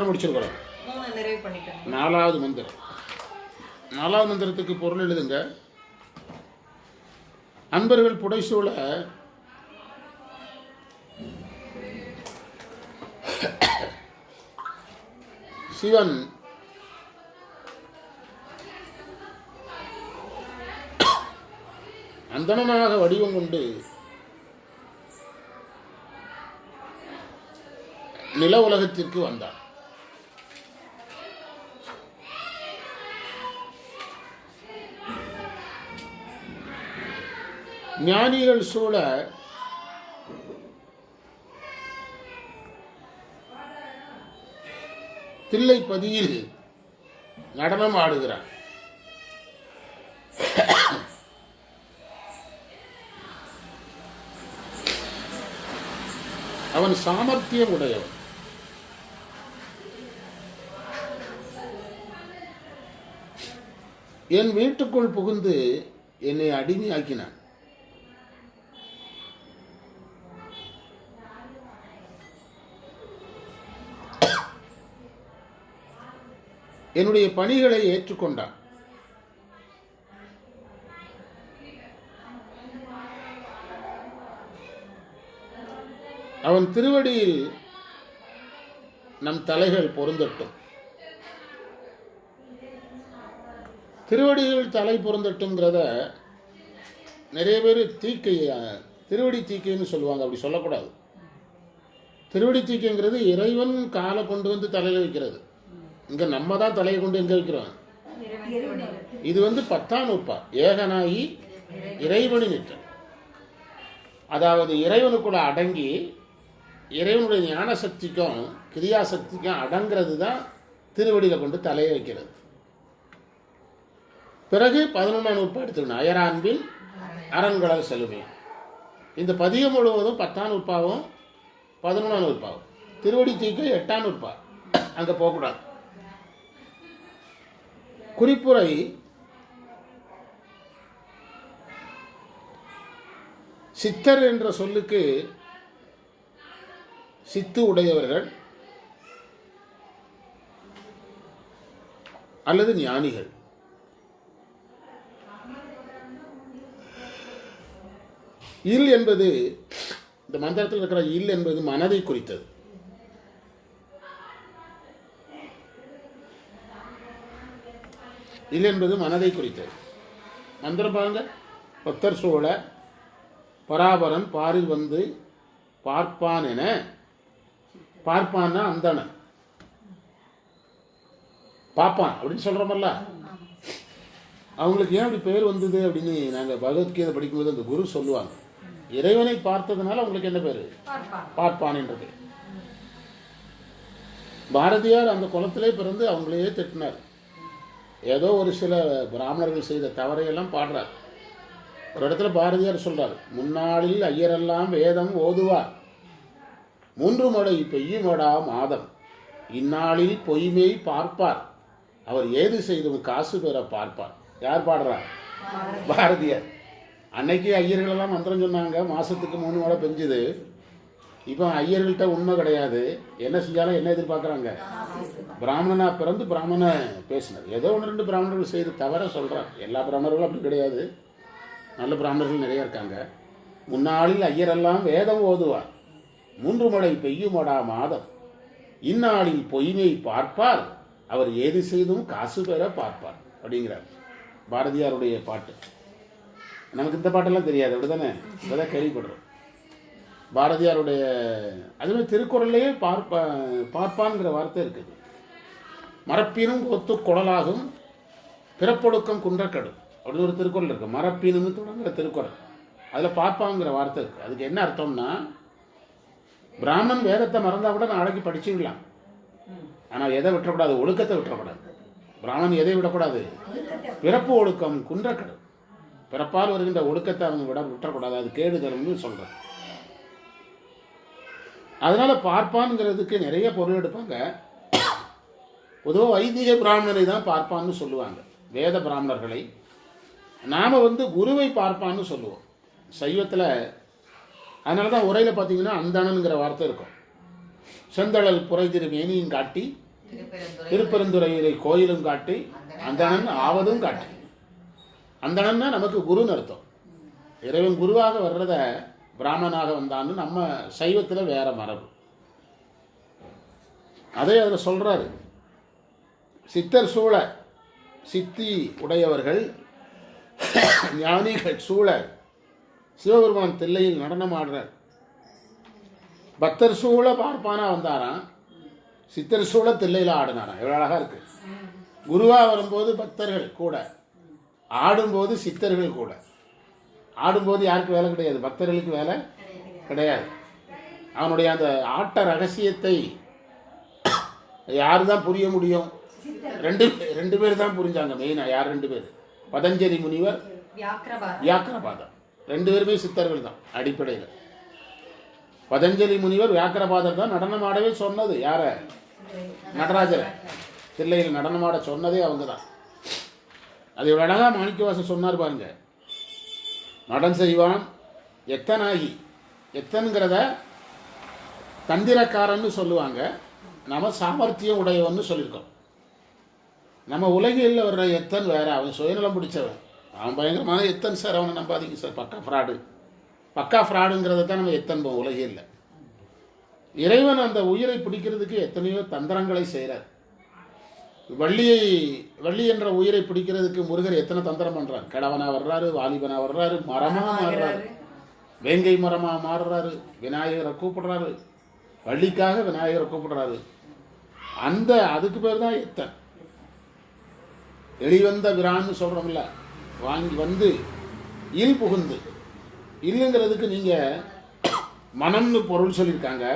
முடிச்சிருக்கிறோம். நாலாவது மந்திரம். நாலாவது மந்திரத்துக்கு பொருள் எழுதுங்க. அன்பர்கள் புடைசூழ. சிவன். அந்தணனாக வடிவம் கொண்டு நில உலகத்திற்கு வந்தான். ஞானிகள் சூழ தில்லைப்பதியில் நடனம் ஆடுகிறான். அவன் சாமர்த்தியம் உடையவன். என் வீட்டுக்குள் புகுந்து என்னை அடிமையாக்கினான். என்னுடைய பணிகளை ஏற்றுக்கொண்டான் அவன் திருவடியில் நம் தலைகள் பொருந்தட்டும். திருவடியில் தலை பொருந்தட்டும்ங்கிறத நிறைய பேர் தீக்கை திருவடி தீக்கைன்னு சொல்லுவாங்க அப்படி சொல்லக்கூடாது. திருவடி தீக்கைங்கிறது இறைவன் காலை கொண்டு வந்து தலையில் வைக்கிறது. இங்கே நம்ம தான் தலையை கொண்டு எங்கே வைக்கிறோம்? இது வந்து பத்தாம் நூற்பா. ஏகனாகி இறைவனி நிற்றல் அதாவது இறைவனுக்குள்ள அடங்கி இறைவனுடைய ஞான சக்திக்கும் கிரியா சக்திக்கும் அடங்கிறது தான் திருவடியில் கொண்டு தலையை வைக்கிறது. பிறகு பதினொன்றாம் நூற்பா எடுத்துக்கணும். அயரான்பின் அரண்கடல் செலுமே இந்த பதியம் முழுவதும் பத்தாம் நூற்பாவும் பதினொன்றாம் நூற்பாவும். திருவடி தீக்க எட்டாம் நூற்பா. அங்கே போகக்கூடாது. குறிப்புரை சித்தர் என்ற சொல்லுக்கு சித்து உடையவர்கள் அல்லது ஞானிகள். இல் என்பது இந்த மந்திரத்தில் இருக்கிற இல் என்பது மனதை குறித்தது. இல் என்பது மனதை குறித்தது. மந்திரம் பாருங்க. பக்தர் சோழ பராபரன் பாரில் வந்து பார்ப்பான் என. பார்ப்பான்னா அந்தணன் பார்ப்பான் அப்படின்னு சொல்கிறோமல்ல அவங்களுக்கு ஏன் அப்படி பேர் வந்தது அப்படின்னு நாங்கள் பகவத்கீதை படிக்கும்போது அந்த குரு சொல்லுவாங்க. இறைவனை பார்த்ததுனால அவங்களுக்கு என்ன பேர்? பார்ப்பான் என்றது. பாரதியார் அந்த குளத்திலே பிறந்து அவங்களையே திட்டினார். ஏதோ ஒரு சில பிராமணர்கள் செய்த தவறையெல்லாம் பாடுறார். ஒரு இடத்துல பாரதியார் சொல்றார் முன்னாளில் ஐயரெல்லாம் வேதம் ஓதுவார். மூன்று மடை பெய்யுமடா மாதம். இந்நாளில் பொய்மை பார்ப்பார். அவர் ஏது செய்தும் காசு பெற பார்ப்பார். யார் பாடுறார் பாரதியார். அன்னைக்கு ஐயர்களெல்லாம் மந்திரம் சொன்னாங்க மாசத்துக்கு மூணு மழை பெஞ்சுது. இப்போ ஐயர்கள்ட்ட உண்மை கிடையாது. என்ன செஞ்சாலும் என்ன எதிர்பார்க்குறாங்க? பிராமணனா பிறந்து பிராமண பேசினார். ஏதோ ஒன்று ரெண்டு பிராமணர்கள் செய்து தவிர சொல்கிறார் எல்லா பிராமணர்களும் அப்படி கிடையாது. நல்ல பிராமணர்கள் நிறைய இருக்காங்க. முன்னாளில் ஐயரெல்லாம் வேதம் ஓதுவார். மூன்று மழை பெய்யுமடா மாதம். இந்நாளில் பொய்மை பார்ப்பார். அவர் ஏது செய்தும் காசு பெற பார்ப்பார். அப்படிங்கிறார். பாரதியாருடைய பாட்டு. நமக்கு இந்த பாட்டெல்லாம் தெரியாது. அப்படி தானே இப்போதான் கேள்விப்படுறோம். பாரதியாருடைய அதுவே திருக்குறள்லேயே பார்ப்ப பார்ப்பான்ங்கிற வார்த்தை இருக்குது. மரப்பினும் ஒத்து குடலாகும் பிறப்பொடுக்கம் குன்றக்கடும். அப்படின்னு ஒரு திருக்குறள் இருக்கு. மரப்பினும் தொடங்குற திருக்குறள். அதில் பார்ப்பாங்கிற வார்த்தை இருக்கு. அதுக்கு என்ன அர்த்தம்னா பிராமணன் வேதத்தை மறந்தா கூட நாளைக்கு படிச்சுக்கலாம். ஆனால் எதை விட்டுறக்கூடாது? ஒழுக்கத்தை விட்டுறக்கூடாது. பிராமணன் எதை விடக்கூடாது? பிறப்பு ஒழுக்கம் குன்றக்கடும். பிறப்பால் வருகின்ற ஒழுக்கத்தை அவங்க விட விட்டுறக்கூடாது. அது கேடுதல்னு சொல்கிறேன் அதனால பார்ப்பான்ங்கிறதுக்கு நிறைய பொருள் எடுப்பாங்க. பொதுவாக வைதிக பிராமணரை தான் பார்ப்பான்னு சொல்லுவாங்க. வேத பிராமணர்களை. நாம் வந்து குருவை பார்ப்பான்னு சொல்லுவோம். சைவத்தில் அதனால தான் உரையில் பார்த்தீங்கன்னா அந்தணனுங்கிற வார்த்தை இருக்கும். செந்தழல் புரைதிரு மேனியும் காட்டி திருப்பெருந்துறையிலே கோயிலும் காட்டி அந்தணன் ஆவதும் காட்டி. அந்தணன்னா நமக்கு குருன்னு அர்த்தம். இறைவன் குருவாக வர்றத பிராமணனாக வந்தான்னு நம்ம சைவத்தில் வேற மரபு. அதே அதில் சொல்றாரு. சித்தர் சூழ சித்தி உடையவர்கள் ஞானிகள் சூழ சிவபெருமான் தில்லையில் நடனம் ஆடுறார் பக்தர் சூழ பார்ப்பானா வந்தாராம். சித்தர் சூழ தில்லையில் ஆடினாராம். எவ்வளோ அழகாக இருக்கு. குருவா வரும்போது பக்தர்கள் கூட ஆடும்போது சித்தர்கள் கூட. ஆடும்போது யாருக்கு வேலை கிடையாது? பக்தர்களுக்கு வேலை கிடையாது. அவனுடைய அந்த ஆட்ட ரகசியத்தை யாரு தான் புரிய முடியும்? ரெண்டு ரெண்டு பேர் தான் புரிஞ்சாங்க மெயினாக யார் ரெண்டு பேர்? பதஞ்சலி முனிவர் வியாக்கிரபாதம் ரெண்டு பேருமே சித்தர்கள் தான் அடிப்படையில். பதஞ்சலி முனிவர் வியாக்கிரபாதர் தான் நடனம் ஆடவே சொன்னது. யார? நடராஜரை. தில்லையில் நடனமாட சொன்னதே அவங்க தான். அது இவ்வளோ அழகா மாணிக்கவாசன் சொன்னார் பாருங்க. நடன் செய்வான். எத்தனாகி? எத்தனுங்கிறத தந்திரக்காரன்னு சொல்லுவாங்க. நம்ம சாமர்த்தியம் உடையவன்னு சொல்லியிருக்கோம். நம்ம உலகில் வர்ற எத்தன் வேற? அவன் சுயநலம் பிடிச்சவன். அவன் பயங்கரமான எத்தன் சார்? அவனை நம்பாதீங்க சார். பக்கா ஃப்ராடு. பக்கா ஃப்ராடுங்கிறத தான் நம்ம எத்தன்போம் உலகில். இறைவன் அந்த உயிரை பிடிக்கிறதுக்கு எத்தனையோ தந்திரங்களை செய்கிறார் வள்ளியை வள்ளி என்ற உயிரை பிடிக்கிறதுக்கு முருகர் எத்தனை தந்திரம் பண்றார்? கிழவனா வர்றாரு வாலிபனா வர்றாரு மரமா மாறுறாரு. வேங்கை மரமா மாறுறாரு விநாயகரை கூப்பிடுறாரு. வள்ளிக்காக விநாயகரை கூப்பிடுறாரு. அந்த அதுக்கு பேர் தான் எத்தன். எளிவந்த விரான்னு சொல்றோம்ல வாங்கி வந்து இல் புகுந்து. இல்லுங்கிறதுக்கு நீங்க மனம்னு பொருள் சொல்லியிருக்காங்க.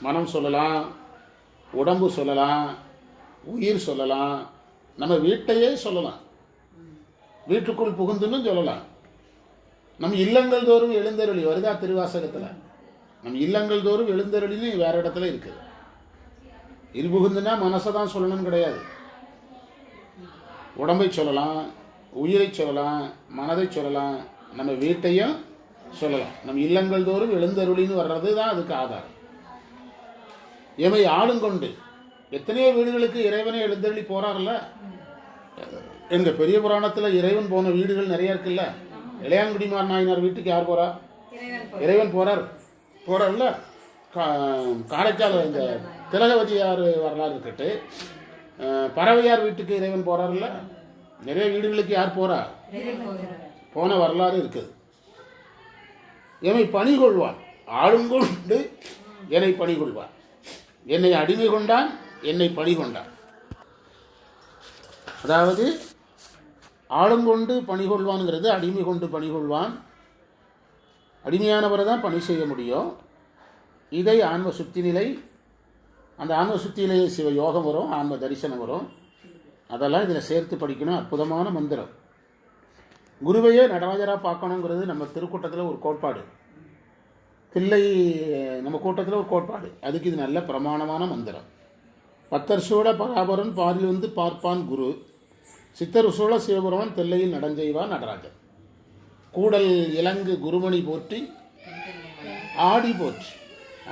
மனம் சொல்லலாம் உடம்பு சொல்லலாம் உயிர் சொல்லலாம். நம்ம வீட்டையே சொல்லலாம். வீட்டுக்குள் புகுந்துன்னு சொல்லலாம். நம் இல்லங்கள் தோறும் எழுந்தருளி வருதா திருவாசகத்தில்? நம் இல்லங்கள் தோறும் எழுந்தருளின்னு வேற இடத்துல இருக்குது இருபுகுந்துனா மனசை தான் சொல்லணும்னு கிடையாது. உடம்பை சொல்லலாம் உயிரை சொல்லலாம் மனதை சொல்லலாம் நம்ம வீட்டையும் சொல்லலாம். நம் இல்லங்கள் தோறும் எழுந்தருளின்னு வர்றது தான் அதுக்கு ஆதாரம். எமை ஆளுங்கொண்டு? எத்தனையோ வீடுகளுக்கு இறைவனை எழுந்தருளி போறார்ல எங்க பெரிய புராணத்துல இறைவன் போன வீடுகள் நிறைய இருக்குல்ல? இளையான்குடிமார் நாயனார் வீட்டுக்கு யார் போறா? இறைவன் போறார். போறார்ல காரைக்கால் இந்த திலகவதியார் வரலாறு இருக்கட்டு பறவையார் வீட்டுக்கு இறைவன் போறார்ல நிறைய வீடுகளுக்கு யார் போறா? போன வரலாறு இருக்குது எமை பணி கொள்வான் ஆளுங்கொண்டு என்னை பணி கொள்வான் என்னை அடிமை கொண்டான் என்னை பணிகொண்டான் அதாவது ஆளுங்கொண்டு பணி கொள்வான்ங்கிறது அடிமை கொண்டு பணி கொள்வான் அடிமையானவரை தான் பணி செய்ய முடியும். இதை ஆன்ம சுத்தி நிலை அந்த ஆன்ம சுத்தி நிலையை சிவ யோகம் வரும் ஆன்ம தரிசனம் வரும். அதெல்லாம் இதில் சேர்த்து படிக்கணும். அற்புதமான மந்திரம். குருவையே நடராஜராக பார்க்கணுங்கிறது நம்ம திருக்கூட்டத்தில் ஒரு கோட்பாடு. தில்லை நம்ம கூட்டத்தில் ஒரு கோட்பாடு. அதுக்கு இது நல்ல பிரமாணமான மந்திரம். பத்தர் சூழ பராபரன் பாரில் வந்து பார்ப்பான் குரு. சித்தர் சூழ சிவபெருமான் தெல்லையில் நடஞ்செய்வான் நடராஜன். கூடல் இலங்கு குருமணி போற்றி ஆடி போற்றி.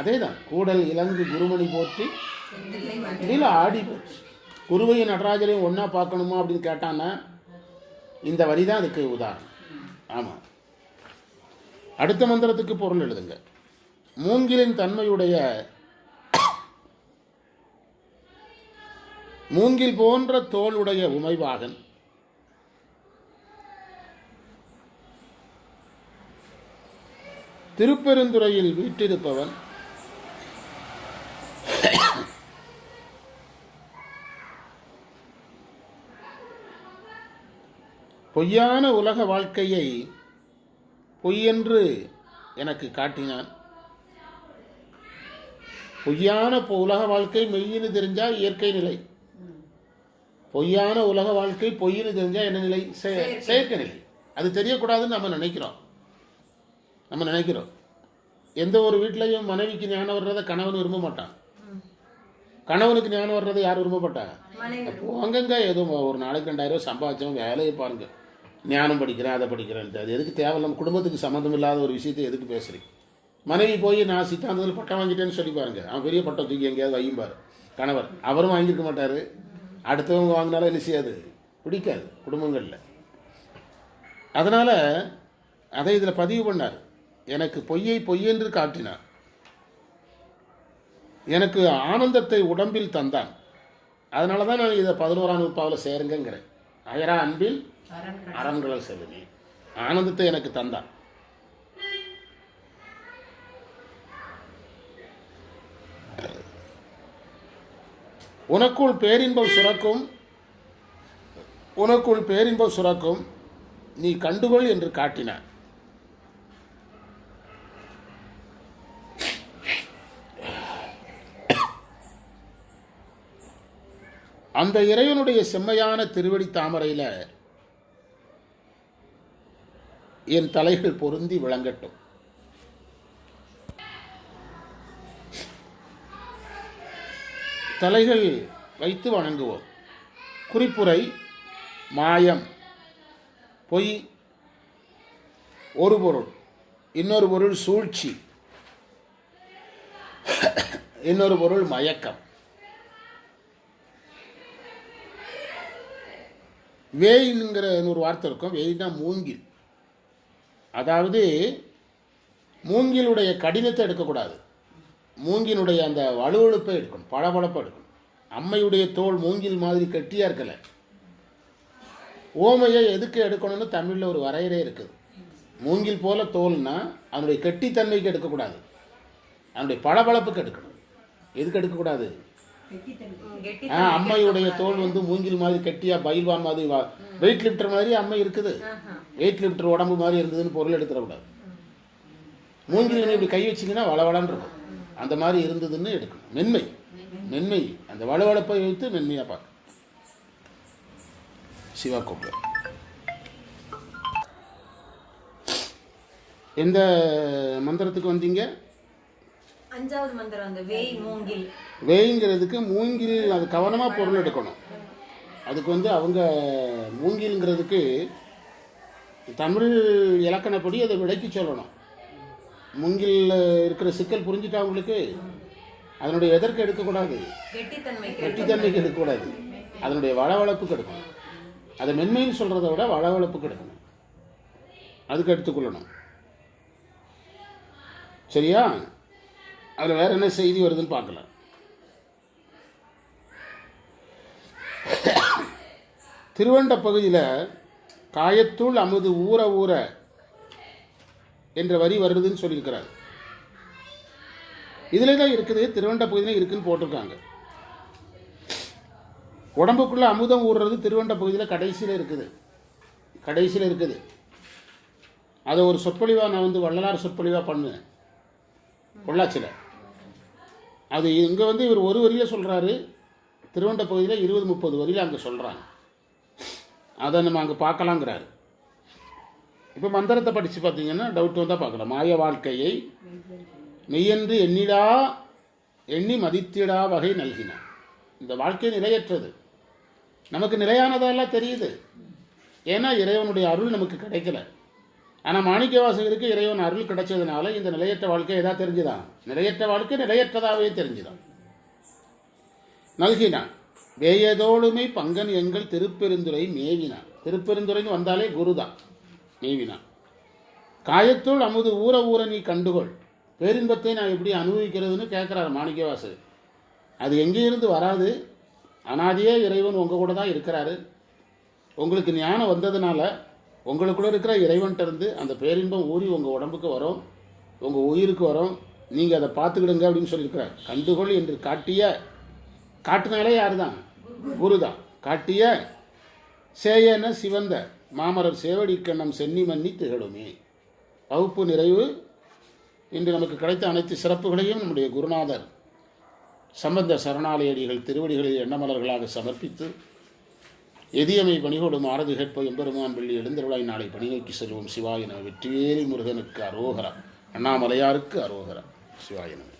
அதே தான் கூடல் இலங்கு குருமணி போற்றி இதில் ஆடி போச்சு குருவையும் நடராஜரையும் ஒன்றா பார்க்கணுமா அப்படின்னு கேட்டான்னா இந்த வரி தான் அதுக்கு உதாரணம். ஆமாம் அடுத்த மந்திரத்துக்கு பொருள் எழுதுங்க. மூங்கிலின் தன்மையுடைய மூங்கில் போன்ற தோளுடைய உமைவாகன் திருப்பெருந்துறையில் வீட்டிருப்பவன். பொய்யான உலக வாழ்க்கையை பொய்யென்று எனக்கு காட்டினான். பொய்யான பொ- உலக வாழ்க்கை மெய்யின்னு தெரிஞ்சா இயற்கை நிலை. பொய்யான உலக வாழ்க்கை பொய்ன்னு தெரிஞ்சா என்ன நிலை? செயற்கை. நிலை. அது தெரியக்கூடாதுன்னு நம்ம நினைக்கிறோம். நம்ம நினைக்கிறோம். எந்த ஒரு வீட்லையும் மனைவிக்கு ஞானம் வர்றதை கணவன் விரும்ப மாட்டான். கணவனுக்கு ஞானம் வர்றதை யார் விரும்ப மாட்டாங்க மனைவி. போங்கங்க ஏதோ ஒரு நாளைக்கு ரெண்டாயிரம் ரூபாய் சம்பாதிச்சோம் வேலையை பாருங்க. ஞானம் படிக்கிறேன் அதை படிக்கிறேன்ட்டு அது எதுக்கு தேவையில்லாம குடும்பத்துக்கு சம்மந்தம் இல்லாத ஒரு விஷயத்தை எதுக்கு பேசுறீங்க? மனைவி போய் நான் சித்தாந்தத்தில் பட்டம் வாங்கிட்டேன்னு சொல்லி பாருங்க. அவன் பெரிய பட்டம் தூக்கி எங்கேயாவது வையும் பாரு. கணவர் அவரும் வாங்கியிருக்க மாட்டார். அடுத்தவங்க வாங்கினாலும் என்ன செய்யாது? பிடிக்காது குடும்பங்களில். அதனால் அதை இதில் பதிவு பண்ணார். எனக்கு பொய்யை பொய்யென்று காட்டினார். எனக்கு ஆனந்தத்தை உடம்பில் தந்தான். அதனால தான் நான் இதை பதினோராம் நூற்பாவில் சேருங்கிறேன் அயரா அன்பில் அரண்களல் செல்லுமே. ஆனந்தத்தை எனக்கு தந்தான். உனக்குள் பேரின்பம் சுரக்கும். உனக்குள் பேரின்பம் சுரக்கும். நீ கண்டுகொள் என்று காட்டினார் அந்த இறைவனுடைய செம்மையான திருவடி தாமரையில் என் தலைகள் பொருந்தி விளங்கட்டும். தலைகள் வைத்து வணங்குவோம் குறிப்புரை மாயம். பொய் ஒரு பொருள். இன்னொரு பொருள் சூழ்ச்சி. இன்னொரு பொருள் மயக்கம். வேயின்ங்கிற ஒரு வார்த்தை இருக்கும். வேயின்னா மூங்கில். அதாவது மூங்கிலுடைய கடினத்தை எடுக்கக்கூடாது. மூங்கினுடைய அந்த வலுவழுப்பை எடுக்கணும் பளபளப்பை எடுக்கணும். அம்மையுடைய தோல் மூங்கில் மாதிரி கெட்டியாக இருக்கலை. ஓமையை எதுக்கு எடுக்கணும்னு தமிழில் ஒரு வரையறை இருக்குது. மூங்கில் போல தோல்னா அதனுடைய கெட்டித்தன்மைக்கு எடுக்கக்கூடாது. அதனுடைய பளபளப்புக்கு எடுக்கணும். எதுக்கு எடுக்கக்கூடாது? ஆ அம்மையுடைய தோல் வந்து மூங்கில் மாதிரி கெட்டியா பயில்வான் மாதிரி வெயிட் லிஃப்டர் மாதிரி அம்மை இருக்குது. வெயிட் லிஃப்டர் உடம்பு மாதிரி இருந்ததுன்னு பொருள் எடுத்துடக்கூடாது மூங்கில் இப்படி கை வச்சிங்கன்னா வளவளன்னு இருக்கும். அந்த மாதிரி இருந்ததுன்னு எடுக்கணும். மென்மை. மென்மை. அந்த வளவளப்பை வைத்து மென்மையாக பார்க்க சிவா கோப்பர் எந்த மந்திரத்துக்கு வந்தீங்க? அஞ்சாவது மந்திரம் அந்த வேய் மூங்கில். வேய்ங்கிறதுக்கு மூங்கில் அது கவனமாக பொருள் எடுக்கணும். அதுக்கு வந்து அவங்க மூங்கில்ங்கிறதுக்கு தமிழ் இலக்கணப்படி அதை விளக்கி சொல்லணும். மூங்கில் இருக்கிற சிக்கல் புரிஞ்சுட்டா உங்களுக்கு? அதனுடைய எதற்கு எடுக்கக்கூடாது? கெட்டித்தன்மைக்கு எடுக்கக்கூடாது. அதனுடைய வளவளப்புக்கு எடுக்கணும் அதை மென்மைன்னு சொல்கிறத விட வளவளப்புக்கு எடுக்கணும் அதுக்கு எடுத்துக்கொள்ளணும். சரியா? அதில் வேற என்ன செய்தி வருதுன்னு பார்க்கலாம். திருவண்ட பகுதியில் காயத்துள் அமுது ஊற ஊற என்ற வரி வருதுன்னு சொல்லியிருக்கிறார். இதில் தான் இருக்குது திருவண்ட பகுதியில் இருக்குன்னு போட்டிருக்காங்க. உடம்புக்குள்ளே அமுதம் ஊறுறது திருவண்ட பகுதியில் கடைசியில் இருக்குது. கடைசியில் இருக்குது. அதை ஒரு சொற்பொழிவாக நான் வந்து வள்ளலார் சொற்பொழிவாக பண்ணுவேன். பொள்ளாச்சியில். அது இங்கே வந்து இவர் ஒரு வரியில் சொல்கிறாரு திருவண்ட பகுதியில் இருபது முப்பது வரியில் அங்கே சொல்கிறாங்க அதை நம்ம அங்கே பார்க்கலாங்கிறாரு. இப்போ மந்திரத்தை படித்து பார்த்தீங்கன்னா டவுட் வந்தால் பார்க்கலாம். மாய வாழ்க்கையை மெய்யென்று எண்ணிடா எண்ணி மதித்திடா வகை நல்கினான் இந்த வாழ்க்கை நிலையற்றது. நமக்கு நிலையானதெல்லாம் தெரியுது. ஏன்னா இறைவனுடைய அருள் நமக்கு கிடைக்கல. ஆனால் மாணிக்கவாசகருக்கு இறைவன் அருள் கிடைச்சதுனால இந்த நிலையற்ற வாழ்க்கை எதா தெரிஞ்சுதான் நிலையற்ற வாழ்க்கை நிலையற்றதாகவே தெரிஞ்சுதான் நல்கினான் வேயதோளுமை பங்கன் எங்கள் திருப்பெருந்துரை மேவினான் திருப்பெருந்துரைன்னு வந்தாலே குரு தான் நீவினான் காயத்துள் அமுது ஊற ஊற நீ கண்டுகொள். பேரின்பத்தை நான் எப்படி அனுபவிக்கிறதுன்னு கேட்குறாரு மாணிக்கவாசு அது எங்கேயிருந்து வராது. அனாதியே இறைவன் உங்கள் கூட தான் இருக்கிறாரு. உங்களுக்கு ஞானம் வந்ததுனால உங்களுக்குள்ள இருக்கிற இறைவன்கிட்ட இருந்து அந்த பேரின்பம் ஊறி உங்கள் உடம்புக்கு வரும். உங்கள் உயிருக்கு வரும். நீங்கள் அதை பார்த்துக்கிடுங்க அப்படின்னு சொல்லியிருக்கிறார். கண்டுகொள் என்று காட்டிய காட்டினாலே யார் தான் குரு தான் காட்டிய சேயன சிவந்த. மாமரர் சேவடிக்கண்ணம் சென்னி மன்னி திகழுமே. வகுப்பு நிறைவு. இன்று நமக்கு கிடைத்த அனைத்து சிறப்புகளையும் நம்முடைய குருநாதர் சம்பந்த சரணாலயடிகள் திருவடிகளில் எண்ணமலர்களாக சமர்ப்பித்து எதியமை பணிகோடும் ஆரது கேட்ப எம்பெருமான் வெள்ளி எழுந்தருளாய் நாளை பணி நோக்கி செல்வோம் சிவாயன வெற்றிவேலி முருகனுக்கு அரோகரா அண்ணாமலையாருக்கு அரோகரா சிவாயினம்